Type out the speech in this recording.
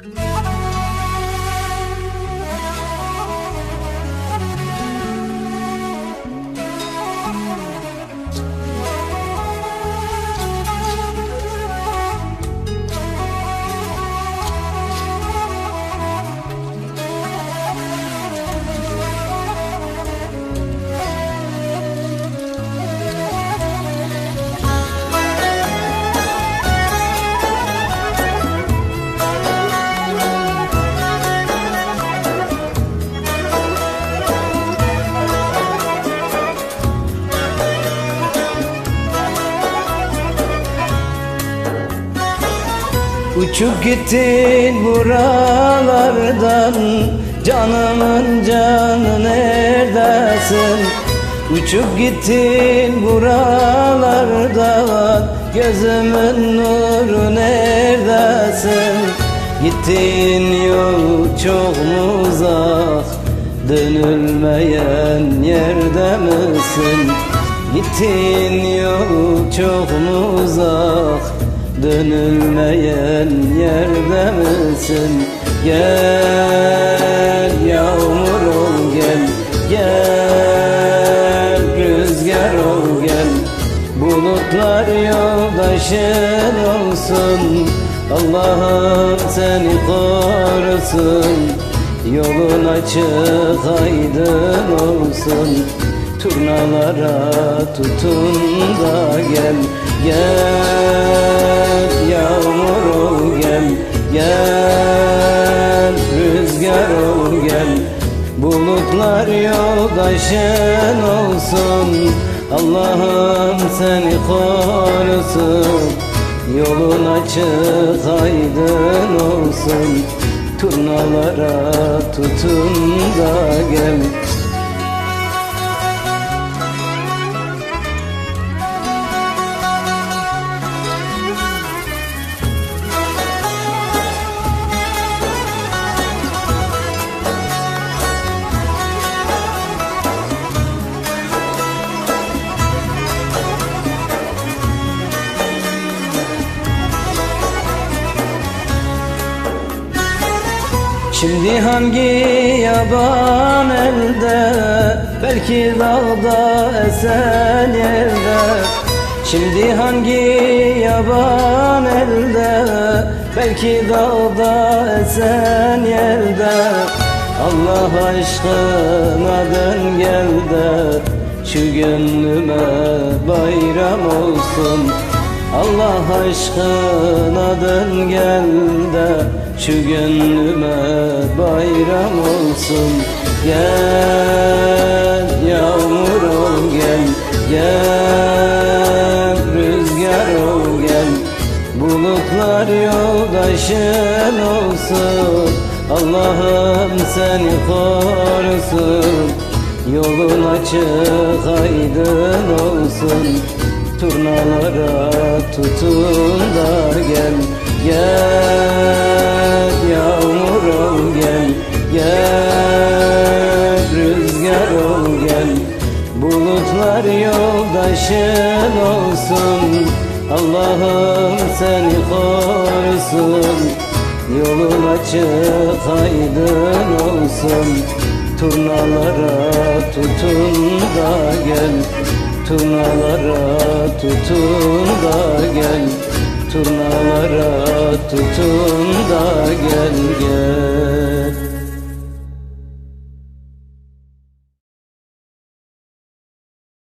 Oh, Uçup gittin buralardan Canımın canı neredesin? Uçup gittin buralardan Gözümün nuru neredesin? Gittiğin yol çok mu uzak Dönülmeyen yerde misin? Gittiğin yol çok mu uzak Dönülmeyen yerde misin? Gel yağmur ol gel. Gel rüzgar ol gel. Bulutlar yoldaşın olsun. Allah'ım seni korusun. Yolun açık aydın olsun. Turnalara tutun da gel. Gel Bulutlar yoldaşın olsun Allah'ım seni korusun. Yolun açık aydın olsun. Turnalara tutun da gel Şimdi hangi yaban elde? Belki dağda esen yerde. Şimdi hangi yaban elde? Belki dağda esen yerde. Allah aşkına dön gel de Şu gönlüme bayram olsun. Allah aşkına dön gel Şu gönlüme bayram olsun. Gel yağmur ol gel. Gel rüzgar ol gel. Bulutlar yoldaşın olsun. Allah'ım seni korusun. Yolun açık aydın olsun. Turnalara tutun da gel. Gel Bulutlar yoldaşın olsun. Allah'ım seni korusun. Yolun açık aydın olsun. Turnalara tutun da gel. Turnalara tutun da gel. Turnalara tutun da gel gel